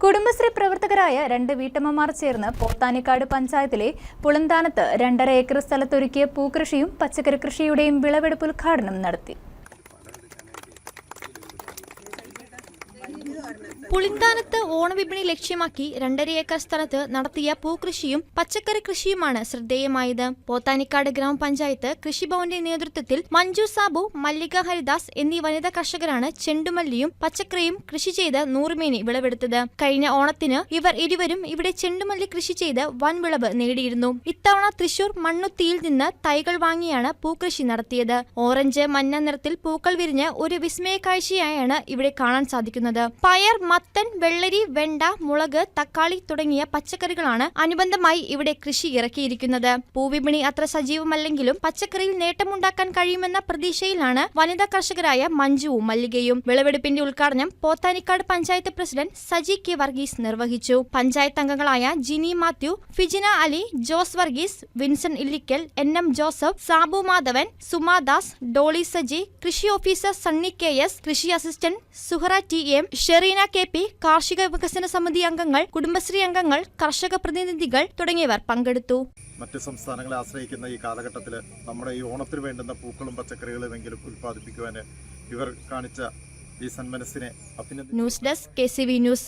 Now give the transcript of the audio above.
കുടുംബശ്രീ പ്രവർത്തകരായ രണ്ട് വീട്ടമ്മമാർ ചേർന്ന് പോത്താനിക്കാട് പഞ്ചായത്തിലെ പുളന്താനത്ത് രണ്ടര ഏക്കർ സ്ഥലത്തൊരുക്കിയ പൂക്കൃഷിയും പച്ചക്കറി കൃഷിയുടെയും വിളവെടുപ്പ് ഉദ്ഘാടനം നടത്തി പുളിന്താനത്ത് ഓണവിപണി ലക്ഷ്യമാക്കി രണ്ടര ഏക്കർ സ്ഥലത്ത് നടത്തിയ പൂകൃഷിയും പച്ചക്കറി കൃഷിയുമാണ് ശ്രദ്ധേയമായത്. പോത്താനിക്കാട് ഗ്രാമപഞ്ചായത്ത് കൃഷിഭവന്റെ നേതൃത്വത്തിൽ മഞ്ജു സാബു മല്ലിക ഹരിദാസ് എന്നീ വനിതാ കർഷകരാണ് ചെണ്ടുമല്ലിയും പച്ചക്കറിയും കൃഷി ചെയ്ത് നൂറുമേനി വിളവെടുത്തത്. കഴിഞ്ഞ ഓണത്തിന് ഇവർ ഇരുവരും ഇവിടെ ചെണ്ടുമല്ലി കൃഷി ചെയ്ത് വൻ വിളവ് നേടിയിരുന്നു. ഇത്തവണ തൃശൂർ മണ്ണുത്തിയിൽ നിന്ന് തൈകൾ വാങ്ങിയാണ് പൂകൃഷി നടത്തിയത്. ഓറഞ്ച് മഞ്ഞ നിറത്തിൽ പൂക്കൾ വിരിഞ്ഞ് ഒരു വിസ്മയ കാഴ്ചയായാണ് ഇവിടെ കാണാൻ സാധിക്കുന്നത്. പയർ മത്തൻ വെള്ളരി വെണ്ട മുളക് തക്കാളി തുടങ്ങിയ പച്ചക്കറികളാണ് അനുബന്ധമായി ഇവിടെ കൃഷി ഇറക്കിയിരിക്കുന്നത്. പൂവിപണി അത്ര സജീവമല്ലെങ്കിലും പച്ചക്കറിയിൽ നേട്ടമുണ്ടാക്കാൻ കഴിയുമെന്ന പ്രതീക്ഷയിലാണ് വനിതാ കർഷകരായ മഞ്ജുവും മല്ലികയും. വിളവെടുപ്പിന്റെ ഉദ്ഘാടനം പോത്താനിക്കാട് പഞ്ചായത്ത് പ്രസിഡന്റ് സജി കെ വർഗീസ് നിർവഹിച്ചു. പഞ്ചായത്ത് അംഗങ്ങളായ ജിനി മാത്യു ഫിജിന അലി ജോസ് വർഗീസ് വിൻസെന്റ് ഇല്ലിക്കൽ എൻ എം ജോസഫ് സാബു മാധവൻ സുമാദാസ് ഡോളി സജി കൃഷി ഓഫീസർ സണ്ണി കെ എസ് കൃഷി assistant Suhara T M Shereena K P കാർഷിക വികസന സമിതി അംഗങ്ങൾ കുടുംബശ്രീ അംഗങ്ങൾ കർഷക പ്രതിനിധികൾ തുടങ്ങിയവർ പങ്കെടുത്തു. മറ്റ് സംസ്ഥാനങ്ങളെ ആശ്രയിക്കുന്ന ഈ കാലഘട്ടത്തിൽ നമ്മുടെ ഈ ഓണത്തിന് വേണ്ടുന്ന പൂക്കളും പച്ചക്കറികളും എങ്കിലും ഉൽപ്പാദിപ്പിക്കുവാൻ ഇവർ കാണിച്ച ഈ സന്മനസ്സിനെ അഭിനന്ദി news desk K C V news.